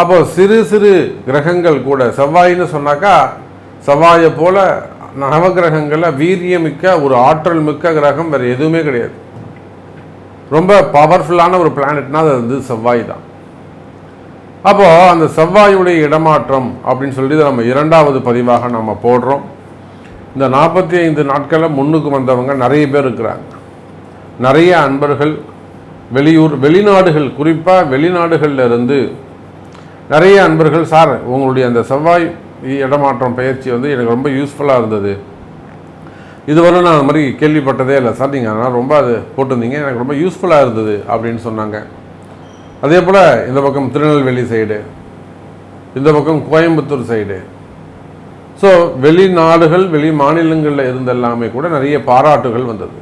அப்போ சிறு சிறு கிரகங்கள் கூட செவ்வாயின்னு சொன்னாக்கா செவ்வாயை போல நவகிரகங்களில் வீரியமிக்க ஒரு ஆற்றல் மிக்க கிரகம் வேறு எதுவுமே கிடையாது. ரொம்ப பவர்ஃபுல்லான ஒரு பிளானட்னா அது வந்து செவ்வாய் தான் அப்போது அந்த செவ்வாயுடைய இடமாற்றம் அப்படின்னு சொல்லிட்டு நம்ம இரண்டாவது பதிவாக நம்ம போடுறோம். இந்த நாற்பத்தி ஐந்து நாட்களில் முன்னுக்கு வந்தவங்க நிறைய பேர் இருக்கிறாங்க. நிறைய அன்பர்கள் வெளியூர் வெளிநாடுகள் குறிப்பாக வெளிநாடுகளில் இருந்து நிறைய அன்பர்கள் சார் உங்களுடைய அந்த செவ்வாய் இடமாற்றம் பயிற்சி வந்து எனக்கு ரொம்ப யூஸ்ஃபுல்லாக இருந்தது. இதுவரை நான் அந்த மாதிரி கேள்விப்பட்டதே இல்லை. சார் நீங்கள் அதனால் ரொம்ப அது போட்டிருந்தீங்க. எனக்கு ரொம்ப யூஸ்ஃபுல்லாக இருந்தது அப்படின்னு சொன்னாங்க. அதே போல் இந்த பக்கம் திருநெல்வேலி சைடு இந்த பக்கம் கோயம்புத்தூர் சைடு ஸோ வெளிநாடுகள் வெளி மாநிலங்களில் இருந்த எல்லாமே கூட நிறைய பாராட்டுகள் வந்தது.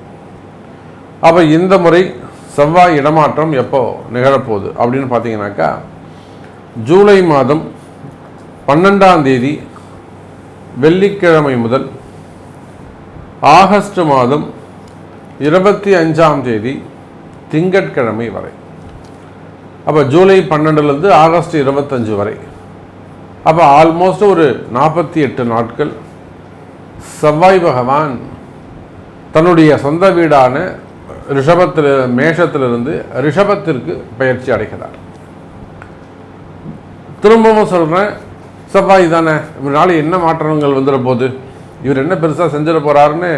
அப்போ இந்த முறை செவ்வாய் இடமாற்றம் எப்போ நிகழப்போகுது அப்படின்னு பார்த்தீங்கன்னாக்கா ஜூலை மாதம் பன்னெண்டாம் தேதி வெள்ளிக்கிழமை முதல் ஆகஸ்ட் மாதம் இருபத்தி அஞ்சாம் தேதி திங்கட்கிழமை வரை. அப்போ ஜூலை பன்னெண்டுலேருந்து ஆகஸ்ட் இருபத்தஞ்சு வரை. அப்போ ஆல்மோஸ்ட் ஒரு நாற்பத்தி எட்டு நாட்கள் செவ்வாய் பகவான் தன்னுடைய சொந்த வீடான ரிஷபத்தில் மேஷத்திலிருந்து ரிஷபத்திற்கு பயிற்சி அடைகிறார். திரும்பவும் சொல்கிறேன் செவ்வாய் தானே இவரால் என்ன மாற்றங்கள் வந்துட போகுது இவர் என்ன பெருசாக செஞ்சிட போகிறாருன்னு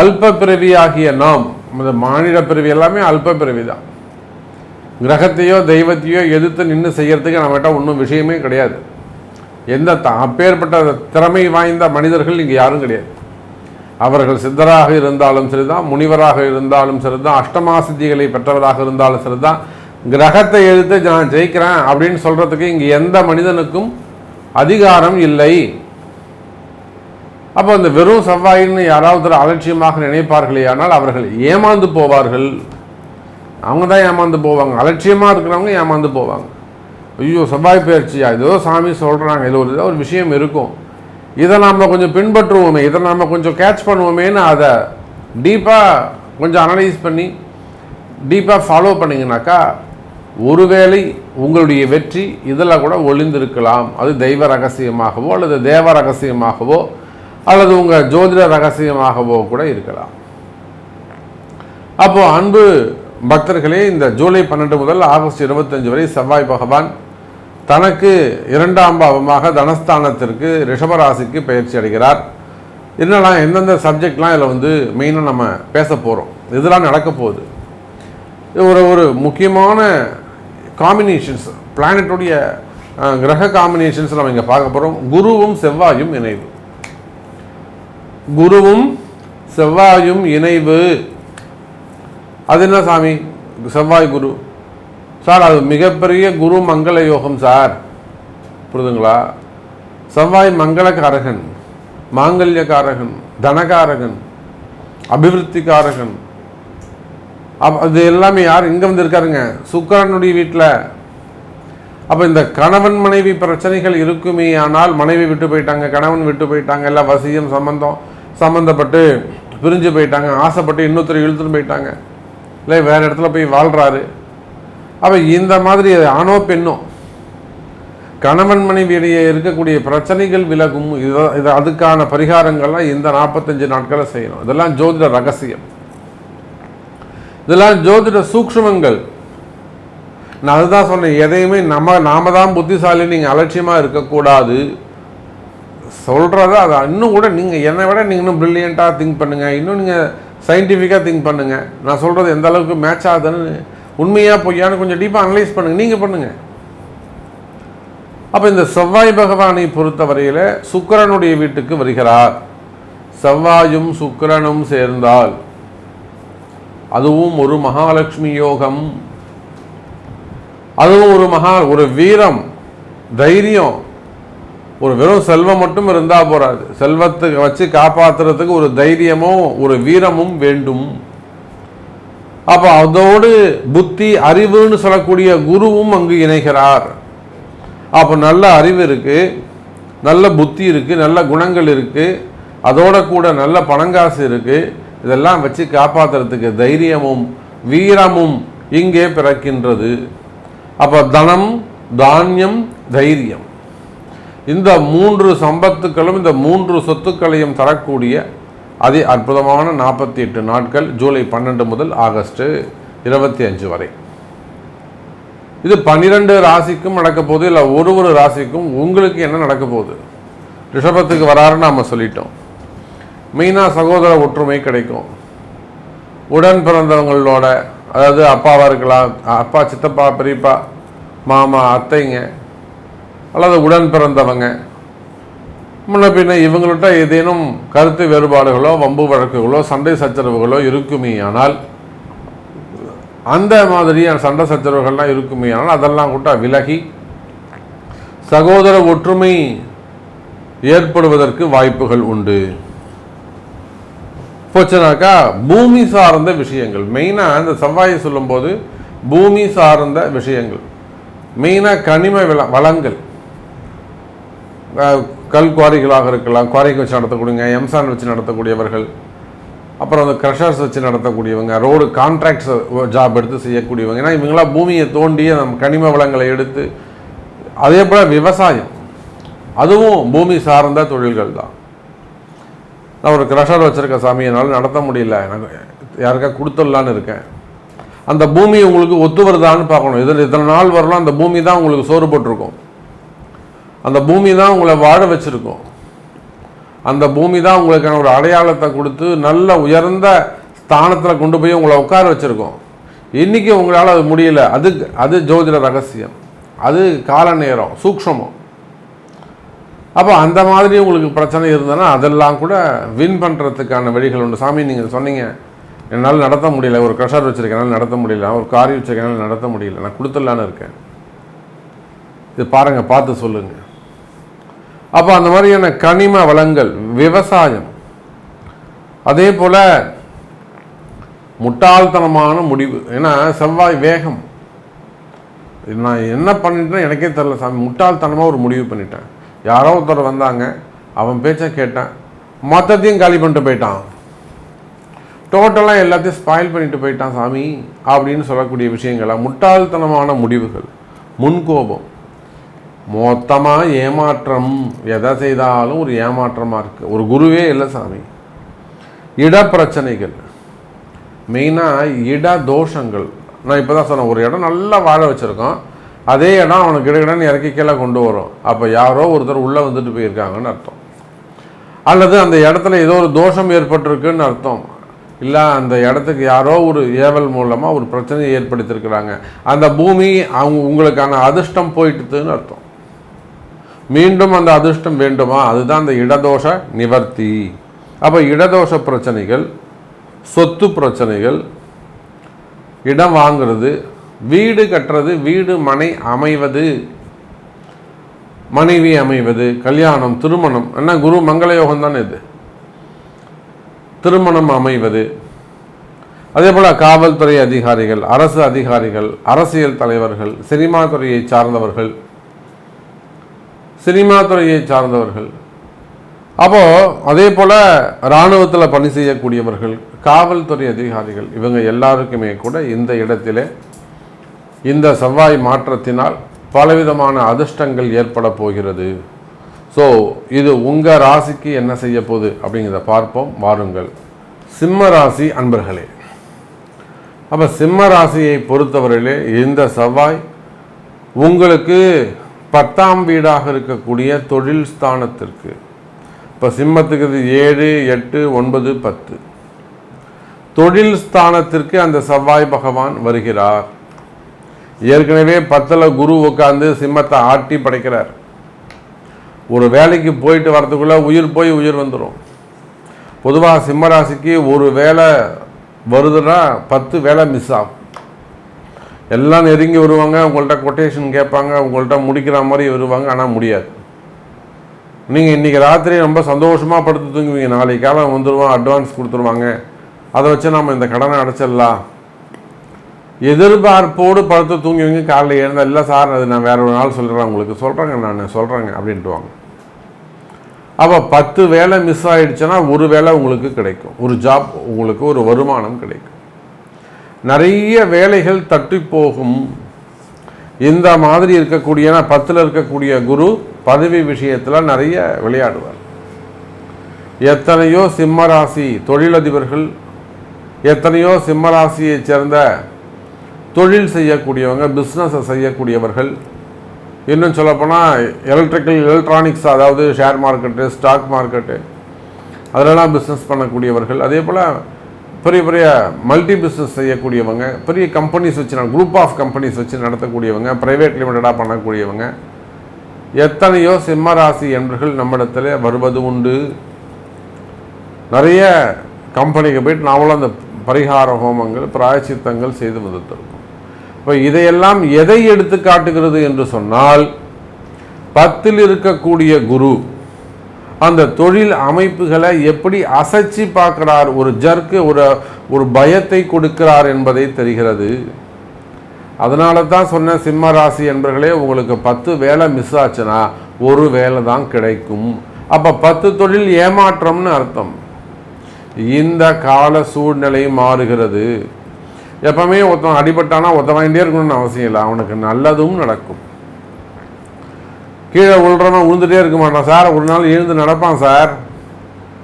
அல்ப பிறவி ஆகிய நாம் இந்த மாநில பிறவி எல்லாமே அல்ப பிறவி தான் கிரகத்தையோ தெய்வத்தையோ எதிர்த்து நின்று செய்யறதுக்கு நம்மகிட்ட ஒன்றும் விஷயமே கிடையாது. எந்த த அப்பேற்பட்ட திறமை வாய்ந்த மனிதர்கள் இங்கே யாரும் கிடையாது. அவர்கள் சித்தராக இருந்தாலும் சரிதான் முனிவராக இருந்தாலும் சரிதான் அஷ்டமாசித்திகளை பெற்றவராக இருந்தாலும் சரிதான் கிரகத்தை எழுத்து நான் ஜெயிக்கிறேன் அப்படின்னு சொல்கிறதுக்கு இங்கே எந்த மனிதனுக்கும் அதிகாரம் இல்லை. அப்போ அந்த வெறும் செவ்வாயின்னு யாராவது அலட்சியமாக நினைப்பார்களே ஆனால் அவர்கள் ஏமாந்து போவார்கள். அவங்க தான் ஏமாந்து போவாங்க. அலட்சியமாக இருக்கிறவங்க ஏமாந்து போவாங்க. ஐயோ செவ்வாய் பயிற்சியா ஏதோ சாமி சொல்கிறாங்க இதில் ஒரு ஒரு விஷயம் இருக்கும். இதை நாம் கொஞ்சம் பின்பற்றுவோமே. இதை நாம் கொஞ்சம் கேட்ச் பண்ணுவோமேன்னு அதை டீப்பாக கொஞ்சம் அனலைஸ் பண்ணி டீப்பாக ஃபாலோ பண்ணிங்கனாக்கா ஒருவேளை உங்களுடைய வெற்றி இதில் கூட ஒளிந்திருக்கலாம். அது தெய்வ ரகசியமாகவோ அல்லது தேவ ரகசியமாகவோ அல்லது உங்கள் ஜோதிட ரகசியமாகவோ கூட இருக்கலாம். அப்போது அன்பு பக்தர்களே இந்த ஜூலை பன்னெண்டு முதல் ஆகஸ்ட் இருபத்தஞ்சு வரை செவ்வாய் பகவான் தனக்கு இரண்டாம் பாவமாக தனஸ்தானத்திற்கு ரிஷபராசிக்கு பயிற்சி அடைகிறார். என்னெல்லாம் எந்தெந்த சப்ஜெக்ட்லாம் இதில் வந்து மெயினாக நம்ம பேச போகிறோம் இதெல்லாம் நடக்க போகுது. ஒரு ஒரு முக்கியமான காம்பினேஷன்ஸ் பிளானட்டுடைய கிரக காம்பினேஷன்ஸ் நம்ம இங்கே பார்க்க போகிறோம் குருவும் செவ்வாயும் இணைவு. குருவும் செவ்வாயும் இணைவு. அது என்ன சாமி? செவ்வாய் குரு. சார் அது மிகப்பெரிய குரு மங்கள யோகம் சார். புரிதுங்களா? செவ்வாய் மங்களக்காரகன் மாங்கல்யக்காரகன் தனகாரகன் அபிவிருத்திக்காரகன் அப் அது எல்லாமே யார் இங்கே வந்து இருக்காருங்க சுக்கரனுடைய வீட்டில் அப்போ இந்த கணவன் மனைவி பிரச்சனைகள் இருக்குமே ஆனால் மனைவி விட்டு போயிட்டாங்க கணவன் விட்டு போயிட்டாங்க எல்லாம் வசியம் சம்பந்தம் சம்மந்தப்பட்டு பிரிஞ்சு போயிட்டாங்க ஆசைப்பட்டு இன்னொருத்தர் இழுத்துட்டு போயிட்டாங்க. இல்லை வேறு இடத்துல போய் வாழ்கிறாரு அப்போ இந்த மாதிரி ஆணோ பெண்ணோ கணவன் மனைவியிடையே இருக்கக்கூடிய பிரச்சனைகள் விலகும். இது இது அதுக்கான பரிகாரங்கள்லாம் இந்த நாற்பத்தஞ்சு நாட்களை செய்யணும். இதெல்லாம் ஜோதிட ரகசியம். இதெல்லாம் ஜோதிட சூக்ஷ்மங்கள். நான் அதுதான் சொன்னேன் எதையுமே நம்ம நாம தான் புத்திசாலி நீங்கள் அலட்சியமாக இருக்கக்கூடாது. சொல்கிறத அதை இன்னும் கூட நீங்கள் என்னை விட நீங்கள் இன்னும் ப்ரில்லியண்ட்டாக திங்க் பண்ணுங்கள் இன்னும் நீங்கள் சயின்டிஃபிக்காக திங்க் பண்ணுங்கள் நான் சொல்கிறது எந்த அளவுக்கு மேட்ச் ஆகுதுன்னு உண்மையாக பொய்யான்னு கொஞ்சம் டீப்பாக அனலைஸ் பண்ணுங்கள் நீங்கள் பண்ணுங்கள் அப்போ இந்த செவ்வாய் பகவானை பொறுத்தவரையில் சுக்கரனுடைய வீட்டுக்கு வருகிறார். செவ்வாயும் சுக்கரனும் சேர்ந்தால். அதுவும் ஒரு மகாலட்சுமி யோகம். அதுவும் ஒரு மகா ஒரு வீரம் தைரியம். ஒரு வெறும் செல்வம் மட்டும் இருந்தால் போகாது செல்வத்தை வச்சு காப்பாத்துறதுக்கு ஒரு தைரியமும் ஒரு வீரமும் வேண்டும். அப்போ அதோடு புத்தி அறிவுன்னு சொல்லக்கூடிய குருவும் அங்கு இணைகிறார். அப்போ நல்ல அறிவு இருக்கு நல்ல புத்தி இருக்கு நல்ல குணங்கள் இருக்கு அதோட கூட நல்ல பணங்காசு இருக்கு. இதெல்லாம் வச்சு காப்பாத்துறதுக்கு தைரியமும் வீரமும் இங்கே பிறக்கின்றது. அப்போ தனம் தானியம் தைரியம். இந்த மூன்று சம்பத்துக்களும் இந்த மூன்று சொத்துக்களையும் தரக்கூடிய அதி அற்புதமான நாற்பத்தி எட்டு நாட்கள் ஜூலை பன்னெண்டு முதல் ஆகஸ்ட் இருபத்தி அஞ்சு வரை. இது பன்னிரெண்டு ராசிக்கும் நடக்க போகுது இல்லை ஒரு ஒரு ராசிக்கும் உங்களுக்கு என்ன நடக்க போகுது? ரிஷபத்துக்கு வராருன்னு நாம் சொல்லிட்டோம். மெயினாக சகோதர ஒற்றுமை கிடைக்கும். உடன் பிறந்தவங்களோட அதாவது அப்பாவாக இருக்கலாம் அப்பா சித்தப்பா பெரியப்பா மாமா அத்தைங்க அல்லது உடன் பிறந்தவங்க. முன்ன பின்ன இவங்கள்ட்ட ஏதேனும் கருத்து வேறுபாடுகளோ வம்பு வழக்குகளோ சண்டை சச்சரவுகளோ இருக்குமே ஆனால் அந்த மாதிரியான சண்டை சச்சரவுகள்லாம் இருக்குமே ஆனால் அதெல்லாம் கூட விலகி சகோதர ஒற்றுமை ஏற்படுவதற்கு வாய்ப்புகள் உண்டு. போச்சுனாக்கா பூமி சார்ந்த விஷயங்கள். மெயினாக இந்த செவ்வாயை சொல்லும்போது பூமி சார்ந்த விஷயங்கள். மெயினாக கனிம வில வளங்கள். கல் குவாரிகளாக இருக்கலாம். குவாரிக்கு வச்சு நடத்தக்கூடியவங்க எம்சான் வச்சு நடத்தக்கூடியவர்கள். அப்புறம் அந்த க்ரஷர்ஸ் வச்சு நடத்தக்கூடியவங்க ரோடு கான்ட்ராக்ட்ஸ் ஜாப் எடுத்து செய்யக்கூடியவங்க. ஏன்னா இவங்களாம் பூமியை தோண்டி நம்ம கனிம வளங்களை எடுத்து அதே போல் விவசாயம். அதுவும் பூமி சார்ந்த தொழில்கள் தான் நான் ஒரு க்ரஷர் வச்சுருக்கேன் சாமி என்னால் நடத்த முடியல. எனக்கு யாருக்கா கொடுத்துடலான்னு இருக்கேன். அந்த பூமி உங்களுக்கு ஒத்து வருதான்னு பார்க்கணும். இதில் இத்தனை நாள் வரலாம் அந்த பூமி தான் உங்களுக்கு சோறு போட்டிருக்கும். அந்த பூமி தான் உங்களை வாழ வச்சுருக்கும். அந்த பூமி தான் உங்களுக்கான ஒரு அடையாளத்தை கொடுத்து நல்ல உயர்ந்த ஸ்தானத்தில் கொண்டு போய் உங்களை உட்கார வச்சுருக்கோம். இன்றைக்கி உங்களால் அது முடியல. அது அது ஜோதிட ரகசியம். அது கால நேரம் சூக்ஷ்மம். அப்போ அந்த மாதிரி உங்களுக்கு பிரச்சனை இருந்ததுன்னா அதெல்லாம் கூட வின் பண்ணுறதுக்கான வழிகள் உண்டு. சாமி நீங்கள் சொன்னீங்க என்னால் நடத்த முடியல. ஒரு க்ரெஷர் வச்சுருக்கனால நடத்த முடியல. ஒரு காரி வச்சுருக்கனால நடத்த முடியல. நான் கொடுத்துடலான்னு இருக்கேன். இது பாருங்கள் பார்த்து சொல்லுங்கள் அப்போ அந்த மாதிரியான கனிம வளங்கள் விவசாயம் அதே போல் முட்டாள்தனமான முடிவு. ஏன்னா செவ்வாய் வேகம். நான் என்ன பண்ணிட்டேன்னு எனக்கே தெரில சாமி. முட்டாள்தனமாக ஒரு முடிவு பண்ணிட்டேன். யாரோ ஒருத்தர் வந்தாங்க அவன் பேச்சை கேட்டான். மொத்தத்தையும் காலி பண்ணிட்டு போயிட்டான். டோட்டலாக எல்லாத்தையும் ஸ்பாயில் பண்ணிட்டு போயிட்டான் சாமி அப்படின்னு சொல்லக்கூடிய விஷயங்களாக முட்டாள்தனமான முடிவுகள் முன்கோபம். மொத்தமாக ஏமாற்றம். எதை செய்தாலும் ஒரு ஏமாற்றமாக இருக்குது ஒரு குருவே இல்லை சாமி. இடப்பிரச்சனைகள். மெயினாக இட தோஷங்கள். நான் இப்போ தான் சொன்னேன் ஒரு இடம் நல்லா வாழ வச்சுருக்கோம். அதே இடம் அவனுக்கு கிடைக்கணும்னு இறக்கி கீழே கொண்டு வரும். அப்போ யாரோ ஒருத்தர் உள்ளே வந்துட்டு போயிருக்காங்கன்னு அர்த்தம். அல்லது அந்த இடத்துல ஏதோ ஒரு தோஷம் ஏற்பட்டிருக்குன்னு அர்த்தம். இல்லை அந்த இடத்துக்கு யாரோ ஒரு ஏவல் மூலமாக ஒரு பிரச்சனையை ஏற்படுத்தியிருக்கிறாங்க. அந்த பூமி அவங்க உங்களுக்கான அதிர்ஷ்டம் போயிட்டுதுன்னு அர்த்தம். மீண்டும் அந்த அதிர்ஷ்டம் வேண்டுமா? அதுதான் அந்த இடதோஷ நிவர்த்தி. அப்போ இடதோஷ பிரச்சனைகள் சொத்து பிரச்சனைகள் இடம் வாங்கிறது வீடு கட்டுறது வீடு மனை அமைவது. மனைவி அமைவது கல்யாணம் திருமணம். என்ன குரு மங்கள யோகம் தானே இது? திருமணம் அமைவது. அதே போல் காவல்துறை அதிகாரிகள் அரசு அதிகாரிகள் அரசியல் தலைவர்கள் சினிமா துறையை சார்ந்தவர்கள். சினிமா துறையை சார்ந்தவர்கள். அப்போது அதே போல் இராணுவத்தில் பணி செய்யக்கூடியவர்கள் காவல்துறை அதிகாரிகள் இவங்க எல்லாருக்குமே கூட இந்த இடத்திலே இந்த செவ்வாய் மாற்றத்தினால் பலவிதமான அதிர்ஷ்டங்கள் ஏற்பட போகிறது. ஸோ இது உங்கள் ராசிக்கு என்ன செய்ய போகுது அப்படிங்கிறத பார்ப்போம் வாருங்கள். சிம்ம ராசி அன்பர்களே அப்போ சிம்ம ராசியை பொறுத்தவரையிலே இந்த செவ்வாய் உங்களுக்கு பத்தாம் வீடாக இருக்கக்கூடிய தொழில் ஸ்தானத்திற்கு. இப்போ சிம்மத்துக்கு இது ஏழு எட்டு ஒன்பது பத்து. தொழில் ஸ்தானத்திற்கு அந்த செவ்வாய் பகவான் வருகிறார். ஏற்கனவே பத்தில் குரு உட்காந்து சிம்மத்தை ஆட்டி படைக்கிறார். ஒரு வேலைக்கு போயிட்டு வரதுக்குள்ளே உயிர் போய் உயிர் வந்துடும் பொதுவாக சிம்மராசிக்கு ஒரு வேலை வருதுன்னா பத்து வேலை மிஸ் ஆகும். எல்லாம் நெருங்கி வருவாங்க உங்கள்கிட்ட கொட்டேஷன் கேட்பாங்க உங்கள்கிட்ட முடிக்கிற மாதிரி வருவாங்க ஆனால் முடியாது. நீங்கள் இன்றைக்கி ராத்திரி ரொம்ப சந்தோஷமாக படுத்து தூங்குவீங்க. நாளைக்கு காலம் வந்துடுவோம் அட்வான்ஸ் கொடுத்துருவாங்க. அதை வச்சு நம்ம இந்த கடனை அடைச்சிடலாம். எதிர்பார்ப்போடு படுத்து தூங்குவீங்க காலையில் எழுந்த இல்லை சார் அது நான் வேற ஒரு நாள் சொல்கிறேன் உங்களுக்கு சொல்கிறேங்க நான் சொல்கிறேங்க அப்படின்ட்டுவாங்க. அப்போ பத்து வேலை மிஸ் ஆகிடுச்சுன்னா ஒரு வேலை உங்களுக்கு கிடைக்கும். ஒரு ஜாப் உங்களுக்கு ஒரு வருமானம் கிடைக்கும். நிறைய வேலைகள் தட்டி போகும். இந்த மாதிரி இருக்கக்கூடிய பத்தில் இருக்கக்கூடிய குரு பதவி விஷயத்தில் நிறைய விளையாடுவார். எத்தனையோ சிம்மராசி தொழிலதிபர்கள் எத்தனையோ சிம்மராசியைச் சேர்ந்த தொழில் செய்யக்கூடியவங்க பிஸ்னஸை செய்யக்கூடியவர்கள். இன்னும் சொல்லப்போனால் எலக்ட்ரிக்கல் எலக்ட்ரானிக்ஸ் அதாவது ஷேர் மார்க்கெட்டு ஸ்டாக் மார்க்கெட்டு அதிலெல்லாம் பிஸ்னஸ் பண்ணக்கூடியவர்கள். அதே போல் பெரிய பெரிய மல்டி பிஸ்னஸ் செய்யக்கூடியவங்க பெரிய கம்பெனிஸ் வச்சு குரூப் ஆஃப் கம்பெனிஸ் வச்சு நடத்தக்கூடியவங்க ப்ரைவேட் லிமிட்டடாக பண்ணக்கூடியவங்க. எத்தனையோ சிம்ம ராசி என்பர்கள் நம்மிடத்தில் வருவது உண்டு. நிறைய கம்பெனிக்கு போயிட்டு நாமளும் அந்த பரிகார ஹோமங்கள் பிராயச்சித்தங்கள் செய்து வந்துட்டிருக்கோம் இப்போ இதையெல்லாம் எதை எடுத்து காட்டுகிறது என்று சொன்னால் பத்தில் இருக்கக்கூடிய குரு அந்த தொழில் அமைப்புகளை எப்படி அசைச்சு பார்க்கிறார் ஒரு ஜர்க்கு ஒரு ஒரு பயத்தை கொடுக்கிறார் என்பதை தெரிகிறது. அதனால தான் சொன்ன சிம்ம ராசி என்பர்களே உங்களுக்கு பத்து வேலை மிஸ் ஆச்சுன்னா ஒரு வேலை தான் கிடைக்கும். அப்போ பத்து தொழில் ஏமாற்றம்னு அர்த்தம். இந்த கால சூழ்நிலை மாறுகிறது. எப்பவுமே ஒருத்தன் அடிபட்டானா ஒருத்தன் வாங்கிட்டே இருக்கணும்னு அவசியம் இல்லை. அவனுக்கு நல்லதும் நடக்கும். கீழே விழுறவன் விழுந்துட்டே இருக்க மாட்டான். சார் ஒரு நாள் எழுந்து நடப்பான் சார்.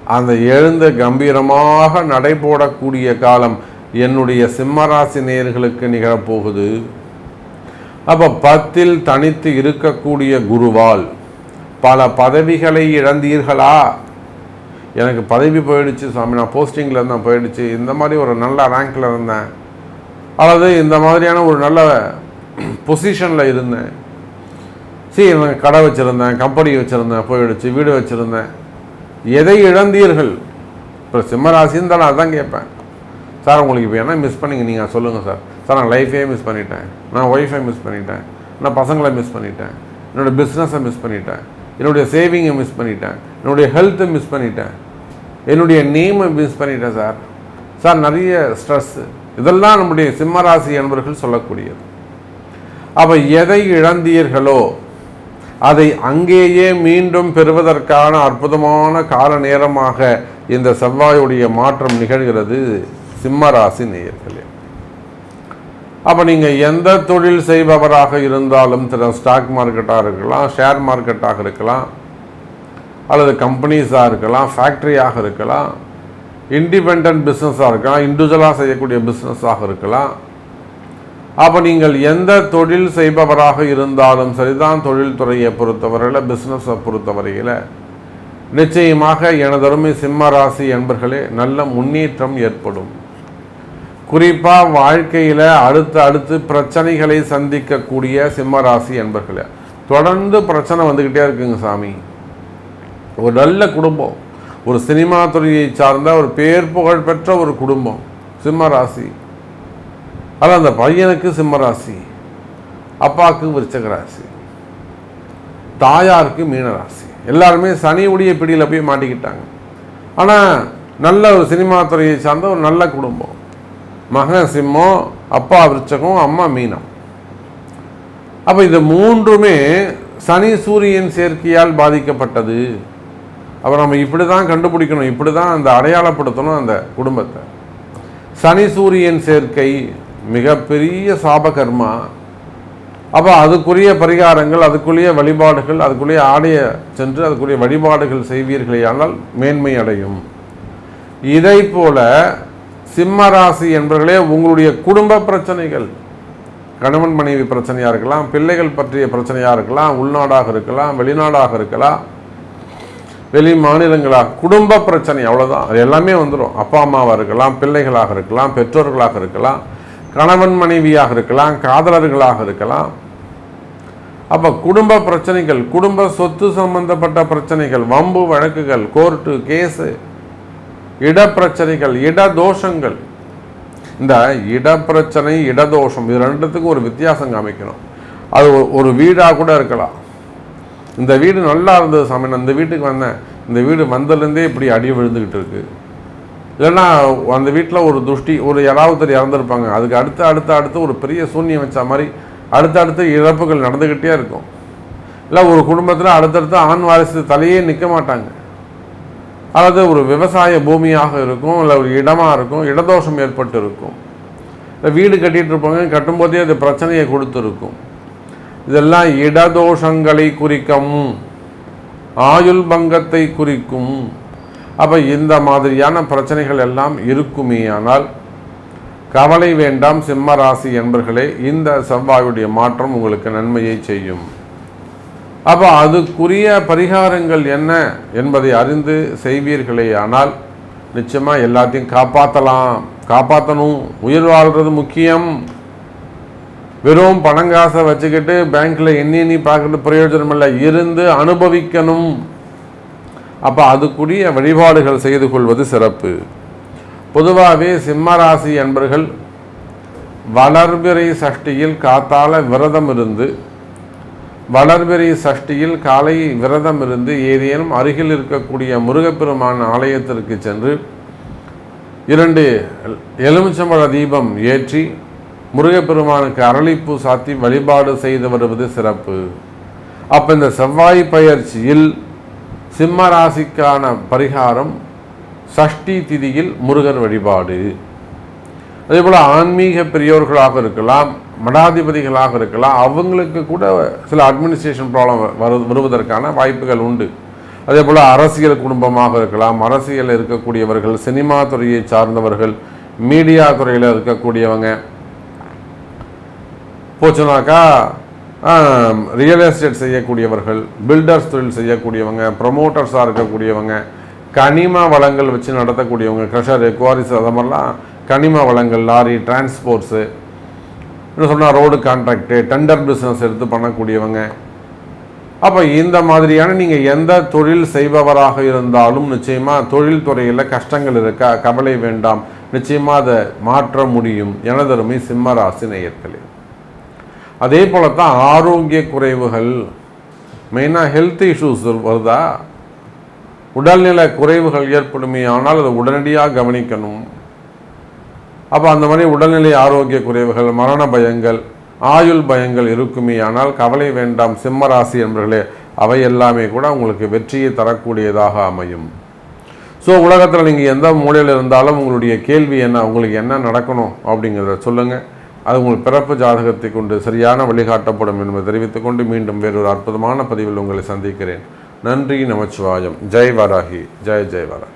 அந்த எழுந்த கம்பீரமாக நடைபோடக்கூடிய காலம் என்னுடைய சிம்மராசி நேயர்களுக்கு நிகழப்போகுது. அப்போ பத்தில் தனித்து இருக்கக்கூடிய குருவால் பல பதவிகளை இழந்தீர்களா? எனக்கு பதவி போயிடுச்சு சாமி. நான் போஸ்டிங்கில் இருந்தேன் போயிடுச்சு. இந்த மாதிரி ஒரு நல்ல ரேங்கில் இருந்தேன். அல்லது இந்த மாதிரியான ஒரு நல்ல பொசிஷனில் இருந்தேன். சரி நான் கடை வச்சுருந்தேன் கம்பெனி வச்சுருந்தேன் போயிடுச்சு வீடு வச்சுருந்தேன். எதை இழந்தீர்கள்? இப்போ சிம்மராசின்னு தான் நான் அதான் கேட்பேன். சார் உங்களுக்கு இப்போ என்ன மிஸ் பண்ணிங்க? நீங்கள் சொல்லுங்கள் சார். சார் நான் லைஃபே மிஸ் பண்ணிட்டேன். நான் ஒய்ஃபை மிஸ் பண்ணிட்டேன். நான் பசங்களை மிஸ் பண்ணிட்டேன். என்னோடய பிஸ்னஸை மிஸ் பண்ணிட்டேன். என்னுடைய சேவிங்கை மிஸ் பண்ணிட்டேன். என்னுடைய ஹெல்த்தை மிஸ் பண்ணிட்டேன். என்னுடைய நேமை மிஸ் பண்ணிட்டேன் சார். சார் நிறைய ஸ்ட்ரெஸ்ஸு இதெல்லாம் நம்முடைய சிம்மராசி என்பவர்கள் சொல்லக்கூடியது. அப்போ எதை இழந்தீர்களோ அதை அங்கேயே மீண்டும் பெறுவதற்கான அற்புதமான கால நேரமாக இந்த செவ்வாயுடைய மாற்றம் நிகழ்கிறது சிம்மராசி நேயர்களே. அப்போ நீங்கள் எந்த தொழில் செய்பவராக இருந்தாலும் சில ஸ்டாக் மார்க்கெட்டாக இருக்கலாம் ஷேர் மார்க்கெட்டாக இருக்கலாம் அல்லது கம்பெனிஸாக இருக்கலாம் ஃபேக்ட்ரியாக இருக்கலாம் இண்டிபெண்ட் பிஸ்னஸாக இருக்கலாம் இண்டிவிஜுவலாக செய்யக்கூடிய பிஸ்னஸாக இருக்கலாம். அப்போ நீங்கள் எந்த தொழில் செய்பவராக இருந்தாலும் சரிதான் தொழில்துறையை பொறுத்தவரையில் பிஸ்னஸை பொறுத்தவரையில். நிச்சயமாக எனதருமை சிம்ம ராசி என்பர்களே நல்ல முன்னேற்றம் ஏற்படும். குறிப்பாக வாழ்க்கையில் அடுத்து அடுத்து பிரச்சனைகளை சந்திக்கக்கூடிய சிம்ம ராசி என்பர்களே. தொடர்ந்து பிரச்சனை வந்துக்கிட்டே இருக்குங்க சாமி. ஒரு நல்ல குடும்பம். ஒரு சினிமா துறையை சார்ந்த ஒரு பேர் புகழ் பெற்ற ஒரு குடும்பம் சிம்ம ராசி. ஆனால் அந்த பையனுக்கு சிம்ம ராசி அப்பாவுக்கு விருச்சக ராசி தாயாருக்கு மீன ராசி. எல்லாருமே சனியுடைய பிடியில் போய் மாட்டிக்கிட்டாங்க. ஆனால் நல்ல ஒரு சினிமா துறையை சார்ந்த ஒரு நல்ல குடும்பம். மகன் சிம்மம் அப்பா விருச்சகம் அம்மா மீனம். அப்போ இந்த மூன்றுமே சனி சூரியன் சேர்க்கையால் பாதிக்கப்பட்டது. அப்போ நம்ம இப்படி தான் கண்டுபிடிக்கணும் இப்படி தான் அந்த அடையாளப்படுத்தணும் அந்த குடும்பத்தை. சனி சூரியன் சேர்க்கை மிகப்பெரிய சாபகர்மா. அப்போ அதுக்குரிய பரிகாரங்கள் அதுக்குரிய வழிபாடுகள் அதுக்குரிய ஆடைய சென்று அதுக்குரிய வழிபாடுகள் செய்வீர்களேயானால் மேன்மை அடையும். இதை போல சிம்ம ராசி என்பவர்களே உங்களுடைய குடும்ப பிரச்சனைகள் கணவன் மனைவி பிரச்சனையாக இருக்கலாம் பிள்ளைகள் பற்றிய பிரச்சனையாக இருக்கலாம் உள்நாடாக இருக்கலாம் வெளிநாடாக இருக்கலாம் வெளி மாநிலங்களாக குடும்ப பிரச்சனை அவ்வளோதான் அது எல்லாமே வந்துடும் அப்பா அம்மாவாக இருக்கலாம் பிள்ளைகளாக இருக்கலாம் பெற்றோர்களாக இருக்கலாம் கணவன் மனைவியாக இருக்கலாம் காதலர்களாக இருக்கலாம். அப்போ குடும்ப பிரச்சனைகள் குடும்ப சொத்து சம்பந்தப்பட்ட பிரச்சனைகள் வம்பு வழக்குகள் கோர்ட்டு கேஸு இடப்பிரச்சனைகள் இடதோஷங்கள் இந்த இடப்பிரச்சனை இடதோஷம் இது ரெண்டுத்துக்கும் ஒரு வித்தியாசம் காமிக்கணும். அது ஒரு வீடாக கூட இருக்கலாம். இந்த வீடு நல்லா இருந்தது சாமி நான் இந்த வீட்டுக்கு வந்தேன். இந்த வீடு வந்ததுலேருந்தே இப்படி அடி விழுந்துக்கிட்டு இருக்கு. இல்லைன்னா அந்த வீட்டில் ஒரு துஷ்டி ஒரு யாராவது இறந்துருப்பாங்க. அதுக்கு அடுத்து அடுத்து அடுத்து ஒரு பெரிய சூன்யம் வச்ச மாதிரி அடுத்தடுத்து இழப்புகள் நடந்துக்கிட்டே இருக்கும். இல்லை ஒரு குடும்பத்தில் அடுத்தடுத்து ஆண் வாரிசு தலையே நிற்க மாட்டாங்க. அல்லது ஒரு விவசாய பூமியாக இருக்கும் இல்லை ஒரு இடமாக இருக்கும் இடதோஷம் ஏற்பட்டு இருக்கும். இல்லை வீடு கட்டிகிட்டு இருப்பாங்க கட்டும்போதே அது பிரச்சனையை கொடுத்துருக்கும். இதெல்லாம் இடதோஷங்களை குறிக்கும் ஆயுள் பங்கத்தை குறிக்கும். அப்போ இந்த மாதிரியான பிரச்சனைகள் எல்லாம் இருக்குமே ஆனால் கவலை வேண்டாம் சிம்ம ராசி என்பர்களே இந்த செவ்வாயுடைய மாற்றம் உங்களுக்கு நன்மையை செய்யும். அப்போ அதுக்குரிய பரிகாரங்கள் என்ன என்பதை அறிந்து செய்வீர்களே ஆனால் நிச்சயமாக எல்லாத்தையும் காப்பாற்றலாம் காப்பாற்றணும் உயிர் வாழ்கிறது முக்கியம். வெறும் பணங்காசை வச்சுக்கிட்டு பேங்க்கில் எண்ணி எண்ணி பார்க்கறது பிரயோஜனம் இல்லை. இருந்து அனுபவிக்கணும். அப்போ அதுக்குரிய வழிபாடுகள் செய்து கொள்வது சிறப்பு. பொதுவாகவே சிம்மராசி என்பர்கள் வளர்பிறை சஷ்டியில் காத்தால விரதம் இருந்து வளர்பிறை சஷ்டியில் காலை விரதம் இருந்து ஏதேனும் அருகில் இருக்கக்கூடிய முருகப்பெருமான் ஆலயத்திற்கு சென்று இரண்டு எலுமிச்சம்பழ தீபம் ஏற்றி முருகப்பெருமானுக்கு அரளிப்பூ சாத்தி வழிபாடு செய்து வருவது சிறப்பு. அப்போ இந்த செவ்வாய் பயிற்சியில் சிம்ம ராசிக்கான பரிகாரம் சஷ்டி திதியில் முருகன் வழிபாடு. அதே போல் ஆன்மீக பெரியோர்களாக இருக்கலாம் மடாதிபதிகளாக இருக்கலாம் அவங்களுக்கு கூட சில அட்மினிஸ்ட்ரேஷன் ப்ராப்ளம் வரு வருவதற்கான வாய்ப்புகள் உண்டு. அதே போல் அரசியல் குடும்பமாக இருக்கலாம் அரசியலில் இருக்கக்கூடியவர்கள் சினிமா துறையை சார்ந்தவர்கள் மீடியா துறையில் இருக்கக்கூடியவங்க போச்சுனாக்கா ரியல் எஸ்டேட் செய்யக்கூடியவர்கள் பில்டர்ஸ் தொழில் செய்யக்கூடியவங்க ப்ரொமோட்டர்ஸாக இருக்கக்கூடியவங்க கனிம வளங்கள் வச்சு நடத்தக்கூடியவங்க க்ரெஷரு குவாரிஸ் அது மாதிரிலாம் கனிம வளங்கள் லாரி டிரான்ஸ்போர்ட்ஸு இன்னும் சொன்னால் ரோடு கான்ட்ராக்டு டெண்டர் பிஸ்னஸ் எடுத்து பண்ணக்கூடியவங்க. அப்போ இந்த மாதிரியான நீங்கள் எந்த தொழில் செய்பவராக இருந்தாலும் நிச்சயமாக தொழில் துறையில் கஷ்டங்கள் இருக்கா கவலை வேண்டாம் நிச்சயமாக அதை மாற்ற முடியும் எனதருமை சிம்மராசி நேயர்களே. அதே போல தான் ஆரோக்கிய குறைவுகள். மெயினாக ஹெல்த் இஷ்யூஸ் வருதா? உடல்நில குறைவுகள் ஏற்படுமே ஆனால் அதை உடனடியாக கவனிக்கணும். அப்போ அந்த மாதிரி உடல்நிலை ஆரோக்கிய குறைவுகள் மரண பயங்கள் ஆயுள் பயங்கள் இருக்குமே ஆனால் கவலை வேண்டாம் சிம்மராசி என்பர்களே அவை எல்லாமே கூட உங்களுக்கு வெற்றியை தரக்கூடியதாக அமையும். ஸோ உலகத்தில் நீங்கள் எந்த மூலையில் இருந்தாலும் உங்களுடைய கேள்வி என்ன உங்களுக்கு என்ன நடக்கணும் அப்படிங்கிறத சொல்லுங்கள் அது உங்கள் பிறப்பு ஜாதகத்தை கொண்டு சரியான வழிகாட்டப்படும் என்பதை தெரிவித்துக்கொண்டு மீண்டும் வேறொரு அற்புதமான பதிவில் உங்களை சந்திக்கிறேன். நன்றி நமச்சிவாயம். ஜெய் வராகி. ஜெய் ஜெய் வராகி.